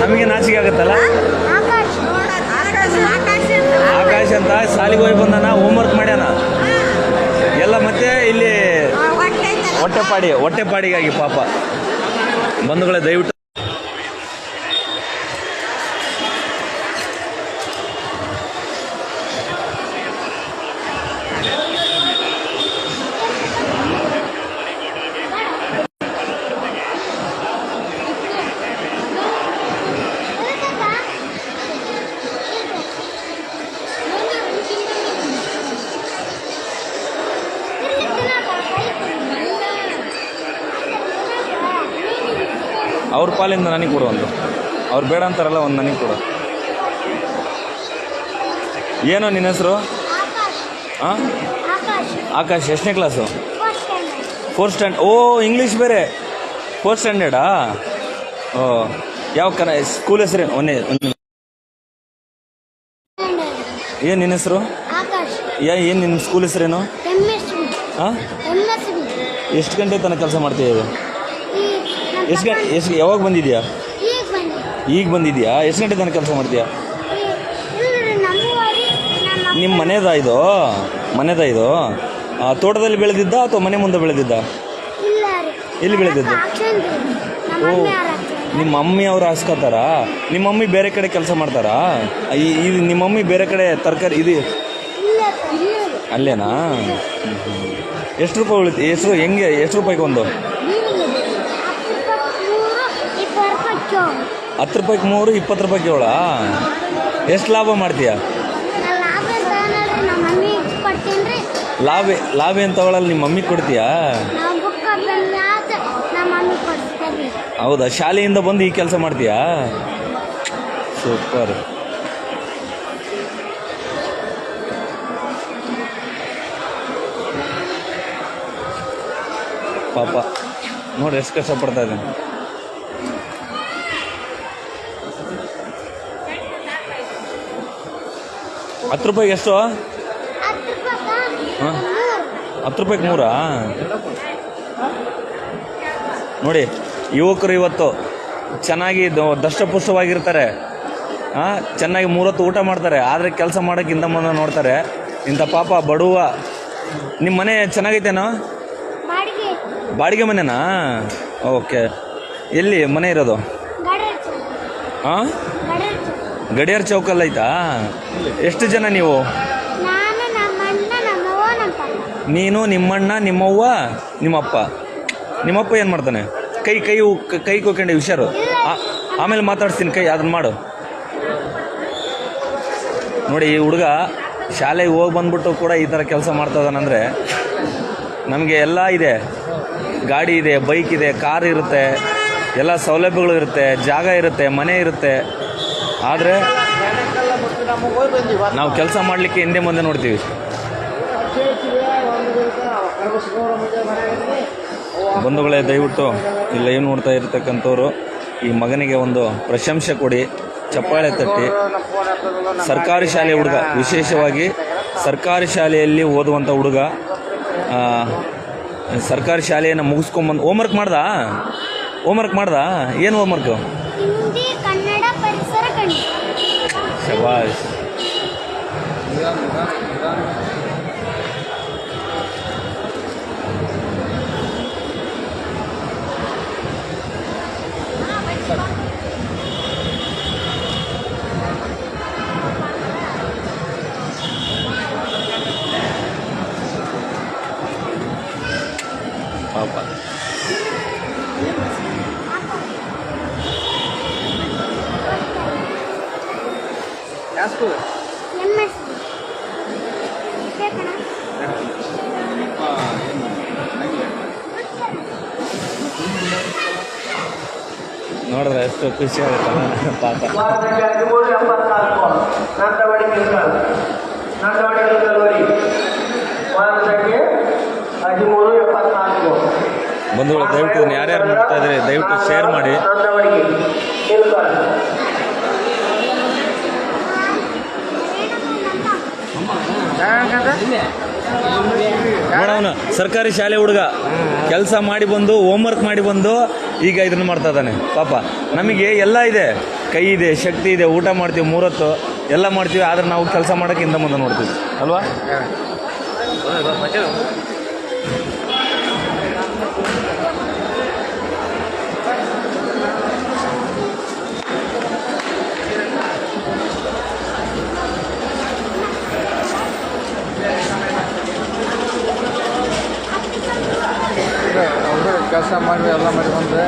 ನಮಗೆ ನಾಚಿಕೆ ಆಗುತ್ತಲ್ಲ? ಆಕಾಶ ಅಂತ ಸಾಲಿಗೆ ಹೋಗಿ ಬಂದಾನ ಹೋಮ್ವರ್ಕ್ ಮಾಡ್ಯಾನ. ಎಲ್ಲ ಮತ್ತೆ ಇಲ್ಲಿ ಹೊಟ್ಟೆಪಾಡಿ ಹೊಟ್ಟೆಪಾಡಿಗಾಗಿ ಪಾಪ. ಬಂಧುಗಳ ದಯವಿಟ್ಟು ಅವ್ರ ಪಾಲಿಂದ ನನಗೆ ಕೊಡು ಒಂದು. ಅವ್ರು ಬೇಡ ಅಂತಾರಲ್ಲ ಒಂದು ನನಗೆ ಕೊಡು. ಏನೋ ನಿನ್ನ ಹೆಸರು? ಹಾಂ ಆಕಾಶ್ ಎಷ್ಟನೇ ಕ್ಲಾಸು? ಫೋರ್ತ್ ಸ್ಟ್ಯಾಂಡ್ ಓ ಇಂಗ್ಲೀಷ್ ಬೇರೆ. ಫೋರ್ತ್ ಸ್ಟ್ಯಾಂಡರ್ಡಾ ಓ ಯಾವ ಕನ ಸ್ಕೂಲ್ ಹೆಸರು ಒಂದೇ ಏನು ನಿನ್ನ ಹೆಸರು? ಯಾ ಏನು ನಿನ್ನ ಸ್ಕೂಲ್ ಹೆಸರೇನು ಹಾಂ ಎಷ್ಟು ಗಂಟೆ ತನಕ ಕೆಲಸ ಮಾಡ್ತೀಯ ಇದು? ಈ ನಮ್ಮ ಎಷ್ಟು ಗಂಟೆ ಎಷ್ಟು ಯಾವಾಗ ಬಂದಿದ್ಯಾ? ಈಗ ಬಂದೆ. ಈಗ ಬಂದಿದ್ಯಾ? ಎಷ್ಟು ಗಂಟೆ ತನಕ ಕೆಲಸ ಮಾಡ್ತೀಯಾ? ನಿಮ್ಮ ಮನೆದ ಇದು? ಮನೆದ ಇದು? ತೋಟದಲ್ಲಿ ಬೆಳೆದಿದ್ದ ಅಥವಾ ಮನೆ ಮುಂದೆ ಬೆಳೆದಿದ್ದ? ಎಲ್ಲಿ ಬೆಳೆದಿದ್ದ? ಓ ನಿಮ್ಮ ಮಮ್ಮಿ ಅವ್ರು ಹಾಸ್ಕೋತಾರಾ? ನಿಮ್ಮ ಮಮ್ಮಿ ಬೇರೆ ಕಡೆ ಕೆಲಸ ಮಾಡ್ತಾರಾ? ಈ ಇದು ನಿಮ್ಮ ಮಮ್ಮಿ ಬೇರೆ ಕಡೆ ತರಕಾರಿ ಇದು. ಅಲ್ಲೇನಾ? ಎಷ್ಟು ರೂಪಾಯಿ ಉಳಿತು ಎಷ್ಟು ಹೆಂಗೆ ಎಷ್ಟು ರೂಪಾಯಿಗೆ ಒಂದು? ಹತ್ತು ರೂಪಾಯಿ ಮೂರು ಇಪ್ಪತ್ತು ರೂಪಾಯಿ ಚೋ ರೂಪಾಯಿಗೆ ಮೂರು ಇಪ್ಪತ್ತು ರೂಪಾಯಿಗೆ ಏಳ ಎಷ್ಟು ಲಾಭ ಮಾಡ್ತೀಯ? ಲಾಭ ಲಾಭ ಏನು ತಗೊಳಲ್ಲ ನಿಮ್ಮ ಮಮ್ಮಿಗೆ ಕೊಡ್ತೀಯಾ? ಹೌದಾ? ಶಾಲೆಯಿಂದ ಬಂದು ಈ ಕೆಲಸ ಮಾಡ್ತೀಯಾ? ಸೂಪರ್. ಪಾಪ ನೋಡಿ ಎಷ್ಟು ಕಷ್ಟಪಡ್ತಾ ಇದ್ದಾನೆ. ಹತ್ತು ರೂಪಾಯಿಗೆ ಎಷ್ಟು? ಹಾಂ? ಹತ್ತು ರೂಪಾಯಿಗೆ ಮೂರಾ? ನೋಡಿ ಯುವಕರು ಇವತ್ತು ಚೆನ್ನಾಗಿ ದ- ದಷ್ಟಪುಷ್ಟವಾಗಿರ್ತಾರೆ. ಹಾಂ? ಚೆನ್ನಾಗಿ ಮೂರೊತ್ತು ಊಟ ಮಾಡ್ತಾರೆ. ಆದರೆ ಕೆಲಸ ಮಾಡೋಕ್ಕೆ ಇಂದ ಮುಂದೆ ನೋಡ್ತಾರೆ. ಇಂಥ ಪಾಪ ಬಡವ ನಿಮ್ಮ ಮನೆ ಚೆನ್ನಾಗೈತೇನೋ? ಬಾಡಿಗೆ. ಮನೆನಾ? ಓಕೆ. ಎಲ್ಲಿ ಮನೆ ಇರೋದು? ಹಾಂ? ಗಡಿಯಾರ ಚೌಕಲ್ಲಿ ಐತಾ ಎಷ್ಟು ಜನ ನೀವು? ನಾನು ನಿಮ್ಮಣ್ಣ ನಿಮ್ಮವ್ವ ನಿಮ್ಮಪ್ಪ. ನಿಮ್ಮಪ್ಪ. ಏನು ಮಾಡ್ತಾನೆ? ಕೈ ಕೈ ಕೈ ಕೊಕ್ಕಂಡೆ ಹುಷಾರು. ಆಮೇಲೆ ಮಾತಾಡ್ಸ್ತೀನಿ ಕೈ ಅದನ್ನ ಮಾಡು. ನೋಡಿ ಈ ಹುಡುಗ ಶಾಲೆಗೆ ಹೋಗಿ ಬಂದ್ಬಿಟ್ಟು ಕೂಡ ಈ ಥರ ಕೆಲಸ ಮಾಡ್ತಾ ಇದ್ದಾನಂದರೆ ನಮಗೆ ಎಲ್ಲ ಇದೆ. ಗಾಡಿ ಇದೆ ಬೈಕ್ ಇದೆ ಕಾರ್ ಇರುತ್ತೆ ಎಲ್ಲ ಸೌಲಭ್ಯಗಳು ಇರುತ್ತೆ ಜಾಗ ಇರುತ್ತೆ ಮನೆ ಇರುತ್ತೆ. ಆದರೆ ನಾವು ಕೆಲಸ ಮಾಡಲಿಕ್ಕೆ ಹಿಂದೆ ಮುಂದೆ ನೋಡ್ತೀವಿ. ಬಂಧುಗಳೇ, ದಯವಿಟ್ಟು ಈ ಏನು ನೋಡ್ತಾ ಇರ್ತಕ್ಕಂಥವ್ರು, ಈ ಮಗನಿಗೆ ಒಂದು ಪ್ರಶಂಸೆ ಕೊಡಿ, ಚಪ್ಪಾಳೆ ತಟ್ಟಿ. ಸರ್ಕಾರಿ ಶಾಲೆ ಹುಡುಗ, ವಿಶೇಷವಾಗಿ ಸರ್ಕಾರಿ ಶಾಲೆಯಲ್ಲಿ ಓದುವಂಥ ಹುಡುಗ. ಸರ್ಕಾರಿ ಶಾಲೆಯನ್ನು ಮುಗಿಸ್ಕೊಂಬಂದು ಹೋಮ್ವರ್ಕ್ ಮಾಡ್ದಾ? ಹೋಮ್ವರ್ಕ್ ಮಾಡ್ದಾ? ಏನು ಹೋಮ್ವರ್ಕು ಶಬಾಷ್ ಪಾಪ ಎಸ್ ಬೇಕಣ್ಣ ನೋಡಿದ್ರೆ ಎಷ್ಟು ಖುಷಿ ಆಗುತ್ತೆ ಪಾಪ ಬಂಧುಗಳು ದಯವಿಟ್ಟು ಯಾರ್ಯಾರು ನೋಡ್ತಾ ಇದ್ರೆ ದಯವಿಟ್ಟು ಶೇರ್ ಮಾಡಿ. ನೋಡವನು ಸರ್ಕಾರಿ ಶಾಲೆ ಹುಡುಗ. ಕೆಲಸ ಮಾಡಿ ಬಂದು ಹೋಮ್ವರ್ಕ್ ಮಾಡಿ ಬಂದು ಈಗ ಇದನ್ನು ಮಾಡ್ತಾ ಇದ್ದಾನೆ. ಪಾಪ ನಮಗೆ ಎಲ್ಲ ಇದೆ. ಕೈ ಇದೆ ಶಕ್ತಿ ಇದೆ ಊಟ ಮಾಡ್ತೀವಿ ಮೂರತ್ತು. ಎಲ್ಲ ಮಾಡ್ತೀವಿ ಆದ್ರೆ ನಾವು ಕೆಲಸ ಮಾಡೋಕ್ಕೆ ಹಿಂದೆ ಮುಂದೆ ನೋಡ್ತೀವಿ. ಅಲ್ವಾ? ಮಾಡಿ ಎಲ್ಲ ಮಾಡಿಕೊಂಡ್ರೆ